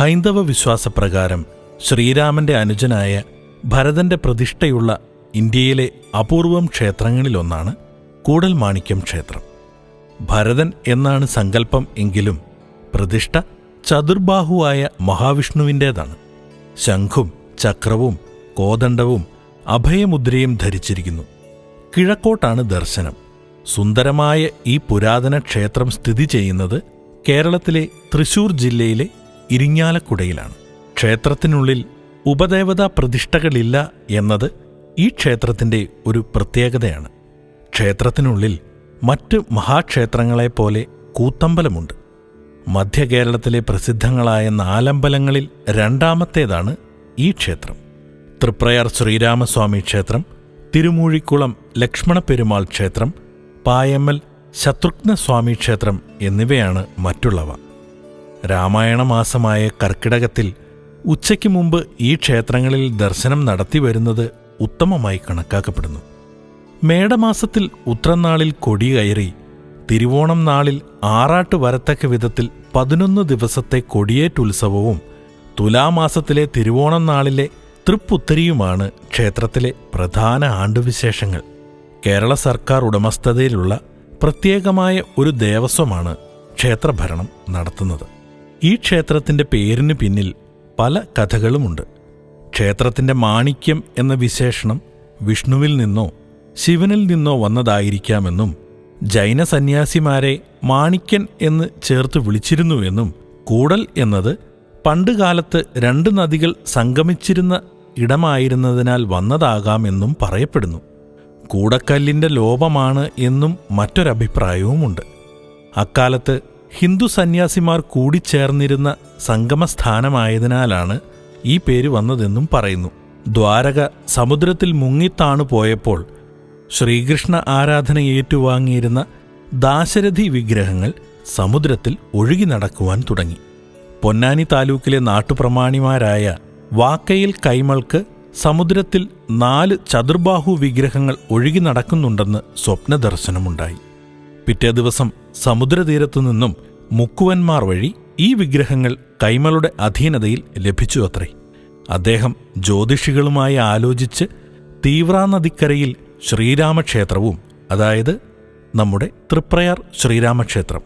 ഹൈന്ദവ വിശ്വാസപ്രകാരം ശ്രീരാമന്റെ അനുജനായ ഭരതന്റെ പ്രതിഷ്ഠയുള്ള ഇന്ത്യയിലെ അപൂർവം ക്ഷേത്രങ്ങളിലൊന്നാണ് കൂടൽമാണിക്യം ക്ഷേത്രം. ഭരതൻ എന്നാണ് സങ്കല്പം എങ്കിലും പ്രതിഷ്ഠ ചതുർബാഹുവായ മഹാവിഷ്ണുവിന്റേതാണ് ശംഖും ചക്രവും കോദണ്ഡവും അഭയമുദ്രയും ധരിച്ചിരിക്കുന്നു. കിഴക്കോട്ടാണ് ദർശനം. സുന്ദരമായ ഈ പുരാതന ക്ഷേത്രം സ്ഥിതി ചെയ്യുന്നത് കേരളത്തിലെ തൃശൂർ ജില്ലയിലെ ഇരിങ്ങാലക്കുടയിലാണ് ക്ഷേത്രത്തിനുള്ളിൽ ഉപദേവതാ പ്രതിഷ്ഠകളില്ല എന്നത് ഈ ക്ഷേത്രത്തിന്റെ ഒരു പ്രത്യേകതയാണ്. ക്ഷേത്രത്തിനുള്ളിൽ മറ്റ് മഹാക്ഷേത്രങ്ങളെപ്പോലെ കൂത്തമ്പലമുണ്ട്. മധ്യകേരളത്തിലെ പ്രസിദ്ധങ്ങളായ നാലമ്പലങ്ങളിൽ രണ്ടാമത്തേതാണ് ഈ ക്ഷേത്രം. തൃപ്രയാർ ശ്രീരാമസ്വാമി ക്ഷേത്രം തിരുമൂഴിക്കുളം ലക്ഷ്മണപ്പെരുമാൾ ക്ഷേത്രം പായമ്മൽ ശത്രുഘ്നസ്വാമി ക്ഷേത്രം എന്നിവയാണ് മറ്റുള്ളവ. രാമായണ മാസമായ കർക്കിടകത്തിൽ ഉച്ചയ്ക്ക് മുമ്പ് ഈ ക്ഷേത്രങ്ങളിൽ ദർശനം നടത്തി വരുന്നത് ഉത്തമമായി കണക്കാക്കപ്പെടുന്നു. മേടമാസത്തിൽ ഉത്രനാളിൽ കൊടി കയറി തിരുവോണം നാളിൽ ആറാട്ട് വരത്തക്ക വിധത്തിൽ പതിനൊന്ന് ദിവസത്തെ കൊടിയേറ്റുത്സവവും തുലാമാസത്തിലെ തിരുവോണം നാളിലെ തൃപ്പുത്തരിയുമാണ് ക്ഷേത്രത്തിലെ പ്രധാന ആണ്ടുവിശേഷങ്ങൾ. കേരള സർക്കാർ ഉടമസ്ഥതയിലുള്ള പ്രത്യേകമായ ഒരു ദേവസ്വമാണ് ക്ഷേത്രഭരണം നടത്തുന്നത്. ഈ ക്ഷേത്രത്തിന്റെ പേരിന് പിന്നിൽ പല കഥകളുമുണ്ട്. ക്ഷേത്രത്തിന്റെ മാണിക്യം എന്ന വിശേഷണം വിഷ്ണുവിൽ നിന്നോ ശിവനിൽ നിന്നോ വന്നതായിരിക്കാമെന്നും ജൈന സന്യാസിമാരെ മാണിക്യൻ എന്ന് ചേർത്ത് വിളിച്ചിരുന്നുവെന്നും കൂടൽ എന്നത് പണ്ടുകാലത്ത് രണ്ട് നദികൾ സംഗമിച്ചിരുന്ന ഇടമായിരുന്നതിനാൽ വന്നതാകാമെന്നും പറയപ്പെടുന്നു. കൂടക്കല്ലിന്റെ ലോപമാണ് എന്നും മറ്റൊരഭിപ്രായവുമുണ്ട്. അക്കാലത്ത് ഹിന്ദു സന്യാസിമാർ കൂടിച്ചേർന്നിരുന്ന സംഗമസ്ഥാനമായതിനാലാണ് ഈ പേര് വന്നതെന്നും പറയുന്നു. ദ്വാരക സമുദ്രത്തിൽ മുങ്ങിത്താണു പോയപ്പോൾ ശ്രീകൃഷ്ണ ആരാധന ഏറ്റുവാങ്ങിയിരുന്ന ദാശരഥി വിഗ്രഹങ്ങൾ സമുദ്രത്തിൽ ഒഴുകി നടക്കുവാൻ തുടങ്ങി. പൊന്നാനി താലൂക്കിലെ നാട്ടുപ്രമാണിമാരായ വാക്കയിൽ കൈമൾക്ക് സമുദ്രത്തിൽ നാല് ചതുർബാഹു വിഗ്രഹങ്ങൾ ഒഴുകി നടക്കുന്നുണ്ടെന്ന് സ്വപ്നദർശനമുണ്ടായി. പിറ്റേ ദിവസം സമുദ്രതീരത്തു നിന്നും മുക്കുവന്മാർ വഴി ഈ വിഗ്രഹങ്ങൾ കൈമളുടെ അധീനതയിൽ ലഭിച്ചു അത്രേ. അദ്ദേഹം ജ്യോതിഷികളുമായി ആലോചിച്ച് തീവ്രാനദിക്കരയിൽ ശ്രീരാമക്ഷേത്രവും അതായത് നമ്മുടെ തൃപ്രയാർ ശ്രീരാമക്ഷേത്രം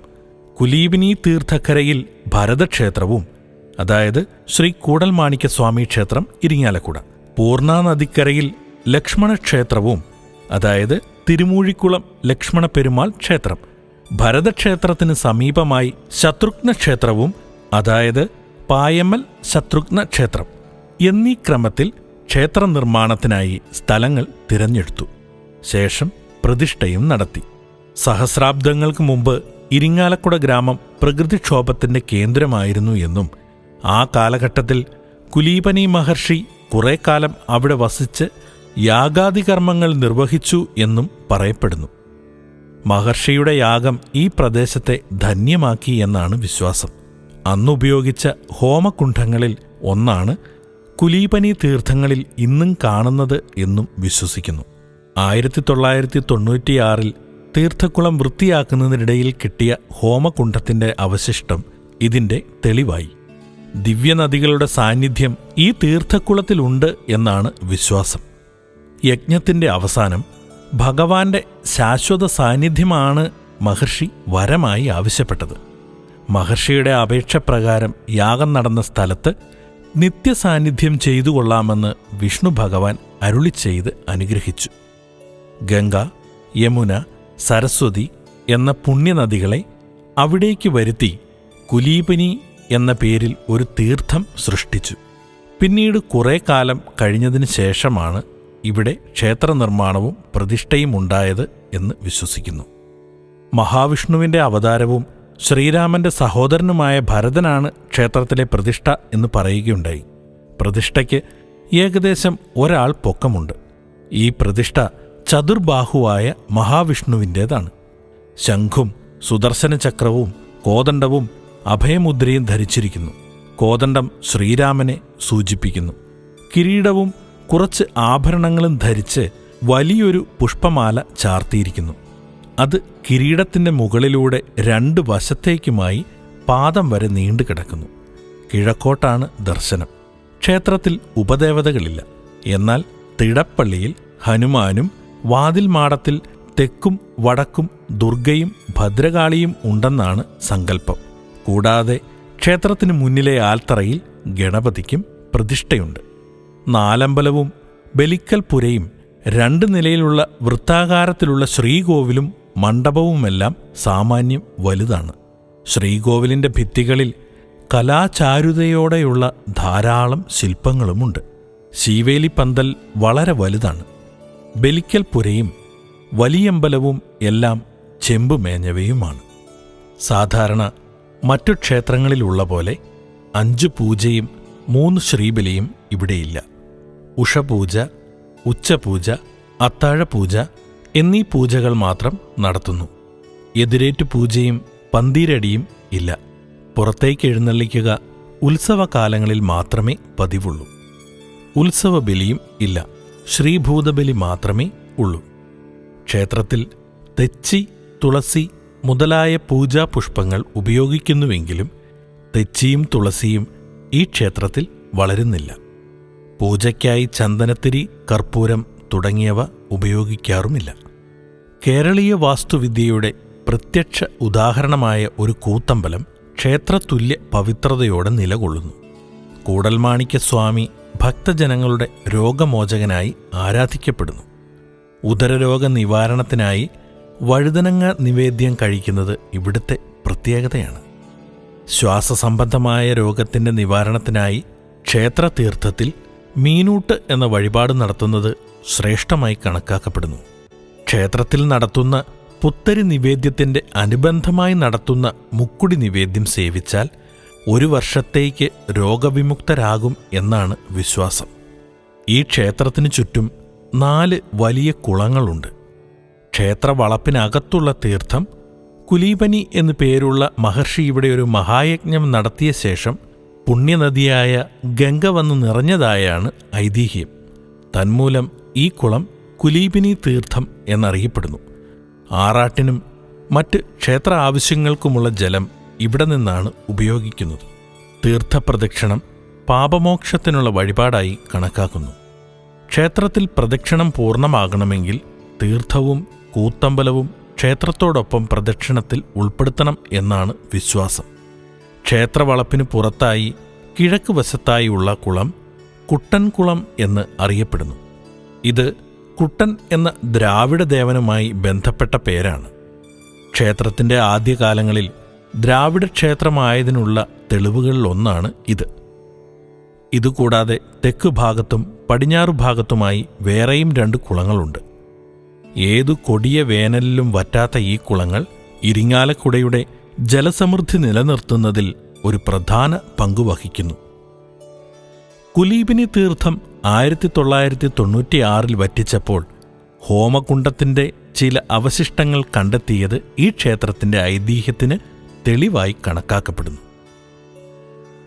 കുലീബിനി തീർത്ഥക്കരയിൽ ഭരതക്ഷേത്രവും അതായത് ശ്രീ കൂടൽമാണിക്യസ്വാമി ക്ഷേത്രം ഇരിങ്ങാലക്കുട പൂർണാനദിക്കരയിൽ ലക്ഷ്മണക്ഷേത്രവും അതായത് തിരുമൂഴിക്കുളം ലക്ഷ്മണ പെരുമാൾ ക്ഷേത്രം. ഭരതക്ഷേത്രത്തിന് സമീപമായി ശത്രുഘ്ന ക്ഷേത്രവും അതായത് പായമ്മൽ ശത്രുഘ്ന ക്ഷേത്രം എന്നീ ക്രമത്തിൽ ക്ഷേത്ര നിർമ്മാണത്തിനായി സ്ഥലങ്ങൾ തിരഞ്ഞെടുത്തു. ശേഷം പ്രതിഷ്ഠയും നടത്തി. സഹസ്രാബ്ദങ്ങൾക്ക് മുമ്പ് ഇരിങ്ങാലക്കുട ഗ്രാമം പ്രകൃതിക്ഷോഭത്തിന്റെ കേന്ദ്രമായിരുന്നു എന്നും ആ കാലഘട്ടത്തിൽ കുലീപനി മഹർഷി കുറേക്കാലം കാലം അവിടെ വസിച്ച് യാഗാദികർമ്മങ്ങൾ നിർവഹിച്ചു എന്നും പറയപ്പെടുന്നു. മഹർഷിയുടെ യാഗം ഈ പ്രദേശത്തെ ധന്യമാക്കി എന്നാണ് വിശ്വാസം. അന്നുപയോഗിച്ച ഹോമകുണ്ഠങ്ങളിൽ ഒന്നാണ് കുലീപനി തീർത്ഥങ്ങളിൽ ഇന്നും കാണുന്നത് എന്നും വിശ്വസിക്കുന്നു. ആയിരത്തി തൊള്ളായിരത്തി തൊണ്ണൂറ്റിയാറിൽ തീർത്ഥക്കുളം വൃത്തിയാക്കുന്നതിനിടയിൽ കിട്ടിയ ഹോമകുണ്ഠത്തിന്റെ അവശിഷ്ടം ഇതിന്റെ തെളിവായി. ദിവ്യനദികളുടെ സാന്നിധ്യം ഈ തീർത്ഥക്കുളത്തിലുണ്ട് എന്നാണ് വിശ്വാസം. യജ്ഞത്തിന്റെ അവസാനം ഭഗവാന്റെ ശാശ്വത സാന്നിധ്യമാണ് മഹർഷി വരമായി ആവശ്യപ്പെട്ടത്. മഹർഷിയുടെ അപേക്ഷ പ്രകാരം യാഗം നടന്ന സ്ഥലത്ത് നിത്യസാന്നിധ്യം ചെയ്തു കൊള്ളാമെന്ന് വിഷ്ണു ഭഗവാൻ അരുളി ചെയ്ത് അനുഗ്രഹിച്ചു. ഗംഗ യമുന സരസ്വതി എന്ന പുണ്യനദികളെ അവിടേക്ക് വരുത്തി കുലീപനി എന്ന പേരിൽ ഒരു തീർത്ഥം സൃഷ്ടിച്ചു. പിന്നീട് കുറേ കാലം കഴിഞ്ഞതിന് ശേഷമാണ് ഇവിടെ ക്ഷേത്ര നിർമ്മാണവും പ്രതിഷ്ഠയും ഉണ്ടായത് എന്ന് വിശ്വസിക്കുന്നു. മഹാവിഷ്ണുവിന്റെ അവതാരവും ശ്രീരാമന്റെ സഹോദരനുമായ ഭരതനാണ് ക്ഷേത്രത്തിലെ പ്രതിഷ്ഠ എന്ന് പറയുകയുണ്ടായി. പ്രതിഷ്ഠയ്ക്ക് ഏകദേശം ഒരാൾ പൊക്കമുണ്ട്. ഈ പ്രതിഷ്ഠ ചതുർബാഹുവായ മഹാവിഷ്ണുവിന്റേതാണ് ശംഖും സുദർശന ചക്രവും കോദണ്ഡവും അഭയമുദ്രയും ധരിച്ചിരിക്കുന്നു. കോദണ്ഡം ശ്രീരാമനെ സൂചിപ്പിക്കുന്നു. കിരീടവും കുറച്ച് ആഭരണങ്ങളും ധരിച്ച് വലിയൊരു പുഷ്പമാല ചാർത്തിയിരിക്കുന്നു. അത് കിരീടത്തിന്റെ മുകളിലൂടെ രണ്ട് വശത്തേക്കുമായി പാദം വരെ നീണ്ടു കിടക്കുന്നു. കിഴക്കോട്ടാണ് ദർശനം. ക്ഷേത്രത്തിൽ ഉപദേവതകളില്ല. എന്നാൽ തിടപ്പള്ളിയിൽ ഹനുമാനും വാതിൽ മാടത്തിൽ തെക്കും വടക്കും ദുർഗയും ഭദ്രകാളിയും ഉണ്ടെന്നാണ് സങ്കല്പം. കൂടാതെ ക്ഷേത്രത്തിന് മുന്നിലെ ആൽത്തറയിൽ ഗണപതിക്കും പ്രതിഷ്ഠയുണ്ട്. നാലമ്പലവും ബലിക്കൽ പുരയും രണ്ട് നിലയിലുള്ള വൃത്താകാരത്തിലുള്ള ശ്രീകോവിലും മണ്ഡപവുമെല്ലാം സാമാന്യം വലുതാണ്. ശ്രീകോവിലിന്റെ ഭിത്തികളിൽ കലാചാരുതയോടെയുള്ള ധാരാളം ശില്പങ്ങളുമുണ്ട്. ശീവേലി പന്തൽ വളരെ വലുതാണ്. ബലിക്കൽ പുരയും വലിയമ്പലവും എല്ലാം ചെമ്പുമേഞ്ഞവയുമാണ്. സാധാരണ മറ്റു ക്ഷേത്രങ്ങളിലുള്ള പോലെ അഞ്ച് പൂജയും മൂന്ന് ശ്രീബലിയും ഇവിടെയില്ല. ഉഷപൂജ ഉച്ചപൂജ അത്താഴപൂജ എന്നീ പൂജകൾ മാത്രം നടത്തുന്നു. എതിരേറ്റു പൂജയും പന്തീരടിയും ഇല്ല. പുറത്തേക്ക് എഴുന്നള്ളിക്കുക ഉത്സവകാലങ്ങളിൽ മാത്രമേ പതിവുള്ളൂ. ഉത്സവ ബലിയും ഇല്ല. ശ്രീഭൂതബലി മാത്രമേ ഉള്ളൂ. ക്ഷേത്രത്തിൽ തെച്ചി തുളസി മുതലായ പൂജാപുഷ്പങ്ങൾ ഉപയോഗിക്കുന്നുവെങ്കിലും തെച്ചിയും തുളസിയും ഈ ക്ഷേത്രത്തിൽ വളരുന്നില്ല. പൂജയ്ക്കായി ചന്ദനത്തിരി കർപ്പൂരം തുടങ്ങിയവ ഉപയോഗിക്കാറുമില്ല. കേരളീയ വാസ്തുവിദ്യയുടെ പ്രത്യക്ഷ ഉദാഹരണമായ ഒരു കൂത്തമ്പലം ക്ഷേത്രതുല്യ പവിത്രതയോടെ നിലകൊള്ളുന്നു. കൂടൽമാണിക്യ സ്വാമി ഭക്തജനങ്ങളുടെ രോഗമോചകനായി ആരാധിക്കപ്പെടുന്നു. ഉദരരോഗ നിവാരണത്തിനായി വഴുതനങ്ങ നിവേദ്യം കഴിക്കുന്നത് ഇവിടുത്തെ പ്രത്യേകതയാണ്. ശ്വാസസംബന്ധമായ രോഗത്തിന്റെ നിവാരണത്തിനായി ക്ഷേത്രതീർത്ഥത്തിൽ മീനൂട്ട് എന്ന വഴിപാട് നടത്തുന്നത് ശ്രേഷ്ഠമായി കണക്കാക്കപ്പെടുന്നു. ക്ഷേത്രത്തിൽ നടത്തുന്ന പുത്തരി നിവേദ്യത്തിന്റെ അനുബന്ധമായി നടത്തുന്ന മുക്കുടി നിവേദ്യം സേവിച്ചാൽ ഒരു വർഷത്തേക്ക് രോഗവിമുക്തരാകും എന്നാണ് വിശ്വാസം. ഈ ക്ഷേത്രത്തിനു ചുറ്റും നാല് വലിയ കുളങ്ങളുണ്ട്. ക്ഷേത്ര വളപ്പിനകത്തുള്ള തീർത്ഥം കുലീപനി എന്നു പേരുള്ള മഹർഷി ഇവിടെ ഒരു മഹായജ്ഞം നടത്തിയ ശേഷം പുണ്യനദിയായ ഗംഗ വന്നു നിറഞ്ഞതായാണ് ഐതിഹ്യം. തന്മൂലം ഈ കുളം കുലീപിനി തീർത്ഥം എന്നറിയപ്പെടുന്നു. ആറാട്ടിനും മറ്റ് ക്ഷേത്ര ആവശ്യങ്ങൾക്കുമുള്ള ജലം ഇവിടെ നിന്നാണ് ഉപയോഗിക്കുന്നത്. തീർത്ഥപ്രദക്ഷിണം പാപമോക്ഷത്തിനുള്ള വഴിപാടായി കണക്കാക്കുന്നു. ക്ഷേത്രത്തിൽ പ്രദക്ഷിണം പൂർണമാകണമെങ്കിൽ തീർത്ഥവും കൂത്തമ്പലവും ക്ഷേത്രത്തോടൊപ്പം പ്രദക്ഷിണത്തിൽ ഉൾപ്പെടുത്തണം എന്നാണ് വിശ്വാസം. ക്ഷേത്രവളപ്പിന് പുറത്തായി കിഴക്ക് വശത്തായുള്ള കുളം കുട്ടൻകുളം എന്ന് അറിയപ്പെടുന്നു. ഇത് കുട്ടൻ എന്ന ദ്രാവിഡ ദേവനുമായി ബന്ധപ്പെട്ട പേരാണ്. ക്ഷേത്രത്തിന്റെ ആദ്യകാലങ്ങളിൽ ദ്രാവിഡ ക്ഷേത്രമായതിനുള്ള തെളിവുകളിലൊന്നാണ് ഇത്. ഇതുകൂടാതെ തെക്ക് ഭാഗത്തും പടിഞ്ഞാറ് ഭാഗത്തുമായി വേറെയും രണ്ട് കുളങ്ങളുണ്ട്. ഏതു കൊടിയ വേനലിലും വറ്റാത്ത ഈ കുളങ്ങൾ ഇരിങ്ങാലക്കുടയുടെ ജലസമൃദ്ധി നിലനിർത്തുന്നതിൽ ഒരു പ്രധാന പങ്കുവഹിക്കുന്നു കുലീപിനി തീർത്ഥം ആയിരത്തി തൊള്ളായിരത്തി തൊണ്ണൂറ്റിയാറിൽ വറ്റിച്ചപ്പോൾ ഹോമകുണ്ടത്തിന്റെ ചില അവശിഷ്ടങ്ങൾ കണ്ടെത്തിയത് ഈ ക്ഷേത്രത്തിന്റെ ഐതിഹ്യത്തിന് തെളിവായി കണക്കാക്കപ്പെടുന്നു.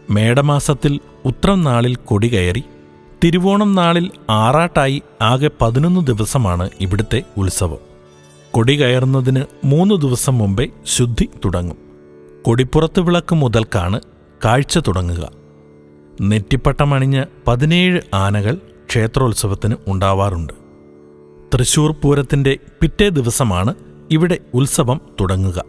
മേടമാസത്തിൽ ഉത്രം നാളിൽ കൊടി കയറി തിരുവോണം നാളിൽ ആറാട്ടായി ആകെ പതിനൊന്ന് ദിവസമാണ് ഇവിടുത്തെ ഉത്സവം. കൊടി കയറുന്നതിന് മൂന്ന് ദിവസം മുമ്പേ ശുദ്ധി തുടങ്ങും. കൊടിപ്പുറത്ത് വിളക്ക് മുതൽക്കാണ് കാഴ്ച തുടങ്ങുക. നെറ്റിപ്പട്ടമണിഞ്ഞ് പതിനേഴ് ആനകൾ ക്ഷേത്രോത്സവത്തിന് ഉണ്ടാവാറുണ്ട്. തൃശൂർ പൂരത്തിന്റെ പിറ്റേ ദിവസമാണ് ഇവിടെ ഉത്സവം തുടങ്ങുക.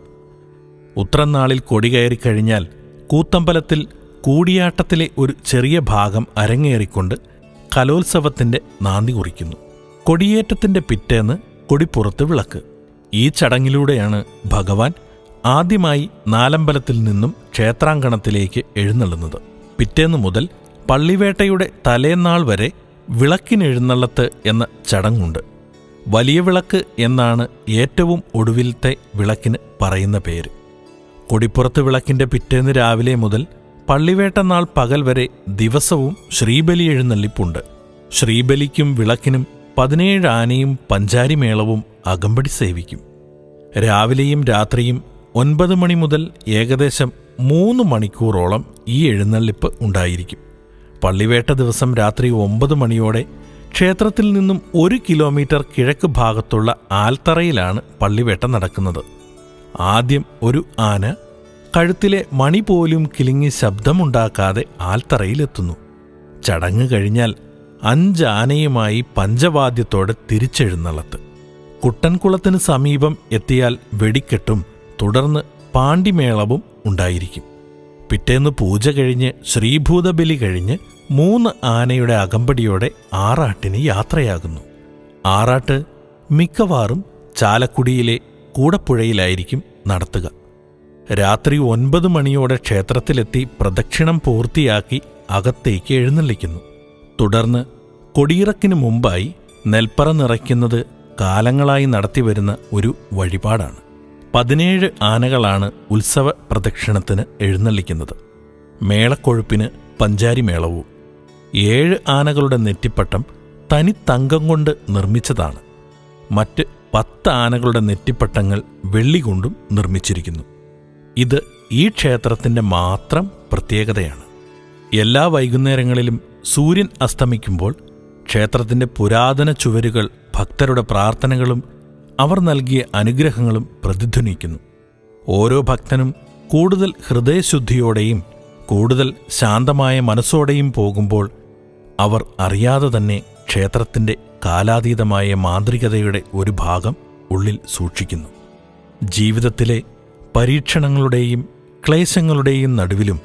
ഉത്രനാളിൽ കൊടി കയറിക്കഴിഞ്ഞാൽ കൂത്തമ്പലത്തിൽ കൂടിയാട്ടത്തിലെ ഒരു ചെറിയ ഭാഗം അരങ്ങേറിക്കൊണ്ട് കലോത്സവത്തിന്റെ നാന്ദി കുറിക്കുന്നു. കൊടിയേറ്റത്തിന്റെ പിറ്റേന്ന് കൊടിപ്പുറത്ത് വിളക്ക്. ഈ ചടങ്ങിലൂടെയാണ് ഭഗവാൻ ആദ്യമായി നാലമ്പലത്തിൽ നിന്നും ക്ഷേത്രാങ്കണത്തിലേക്ക് എഴുന്നള്ളുന്നത്. പിറ്റേന്ന് മുതൽ പള്ളിവേട്ടയുടെ തലേന്നാൾ വരെ വിളക്കിനെഴുന്നള്ളത്ത് എന്ന ചടങ്ങുണ്ട്. വലിയ വിളക്ക് എന്നാണ് ഏറ്റവും ഒടുവിലത്തെ വിളക്കിന് പറയുന്ന പേര്. കൊടിപ്പുറത്ത് വിളക്കിന്റെ പിറ്റേന്ന് രാവിലെ മുതൽ പള്ളിവേട്ട നാൾ പകൽ വരെ ദിവസവും ശ്രീബലി എഴുന്നള്ളിപ്പുണ്ട്. ശ്രീബലിക്കും വിളക്കിനും പതിനേഴ് ആനയും പഞ്ചാരിമേളവും അകമ്പടി സേവിക്കും. രാവിലെയും രാത്രിയും ഒൻപത് മണി മുതൽ ഏകദേശം മൂന്ന് മണിക്കൂറോളം ഈ എഴുന്നള്ളിപ്പ് ഉണ്ടായിരിക്കും. പള്ളിവേട്ട ദിവസം രാത്രി ഒമ്പത് മണിയോടെ ക്ഷേത്രത്തിൽ നിന്നും ഒരു കിലോമീറ്റർ കിഴക്ക് ഭാഗത്തുള്ള ആൽത്തറയിലാണ് പള്ളിവേട്ട നടക്കുന്നത്. ആദ്യം ഒരു ആന കഴുത്തിലെ മണി പോലും കിലിങ്ങി ശബ്ദമുണ്ടാക്കാതെ ആൽത്തറയിലെത്തുന്നു. ചടങ്ങ് കഴിഞ്ഞാൽ അഞ്ചാനയുമായി പഞ്ചവാദ്യത്തോടെ തിരിച്ചെഴുന്നള്ളത്ത്. കുട്ടൻകുളത്തിന് സമീപം എത്തിയാൽ വെടിക്കെട്ടും തുടർന്ന് പാണ്ടിമേളവും ഉണ്ടായിരിക്കും. പിറ്റേന്ന് പൂജ കഴിഞ്ഞ് ശ്രീഭൂതബലി കഴിഞ്ഞ് മൂന്ന് ആനയുടെ അകമ്പടിയോടെ ആറാട്ടിന് യാത്രയാകുന്നു. ആറാട്ട് മിക്കവാറും ചാലക്കുടിയിലെ കൂടപ്പുഴയിലായിരിക്കും നടത്തുക. രാത്രി ഒൻപത് മണിയോടെ ക്ഷേത്രത്തിലെത്തി പ്രദക്ഷിണം പൂർത്തിയാക്കി അകത്തേക്ക് എഴുന്നള്ളിക്കുന്നു. തുടർന്ന് കൊടിയിറക്കിനു മുമ്പായി നെൽപ്പറ നിറയ്ക്കുന്നത് കാലങ്ങളായി നടത്തിവരുന്ന ഒരു വഴിപാടാണ്. പതിനേഴ് ആനകളാണ് ഉത്സവ പ്രദക്ഷിണത്തിന് എഴുന്നള്ളിക്കുന്നത്. മേളക്കൊഴുപ്പിന് പഞ്ചാരി മേളവും. ഏഴ് ആനകളുടെ നെറ്റിപ്പട്ടം തനി തങ്കം കൊണ്ട് നിർമ്മിച്ചതാണ്. മറ്റ് പത്ത് ആനകളുടെ നെറ്റിപ്പട്ടങ്ങൾ വെള്ളി കൊണ്ടും നിർമ്മിച്ചിരിക്കുന്നു. ഇത് ഈ ക്ഷേത്രത്തിന്റെ മാത്രം പ്രത്യേകതയാണ്. എല്ലാ വൈകുന്നേരങ്ങളിലും സൂര്യൻ അസ്തമിക്കുമ്പോൾ ക്ഷേത്രത്തിന്റെ പുരാതന ചുവരുകൾ ഭക്തരുടെ പ്രാർത്ഥനകളും അവർ നൽകിയ അനുഗ്രഹങ്ങളും പ്രതിധ്വനിക്കുന്നു. ഓരോ ഭക്തനും കൂടുതൽ ഹൃദയശുദ്ധിയോടെയും കൂടുതൽ ശാന്തമായ മനസ്സോടെയും പോകുമ്പോൾ അവർ അറിയാതെ തന്നെ ക്ഷേത്രത്തിന്റെ കാലാതീതമായ മാന്ത്രികതയുടെ ഒരു ഭാഗം ഉള്ളിൽ സൂക്ഷിക്കുന്നു. ജീവിതത്തിലെ പരീക്ഷണങ്ങളുടെയും ക്ലേശങ്ങളുടെയും നടുവിലും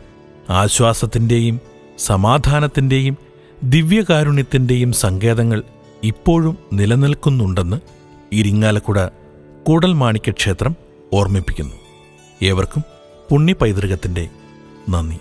ആശ്വാസത്തിന്റെയും സമാധാനത്തിന്റെയും ദിവ്യകാരുണ്യത്തിന്റെയും സങ്കേതങ്ങൾ ഇപ്പോഴും നിലനിൽക്കുന്നുണ്ടെന്ന് ഇരിങ്ങാലക്കുട കൂടൽമാണിക്യ ക്ഷേത്രം ഓർമ്മിപ്പിക്കുന്നു. ഏവർക്കും പുണ്യ പൈതൃകത്തിന്റെ നന്ദി.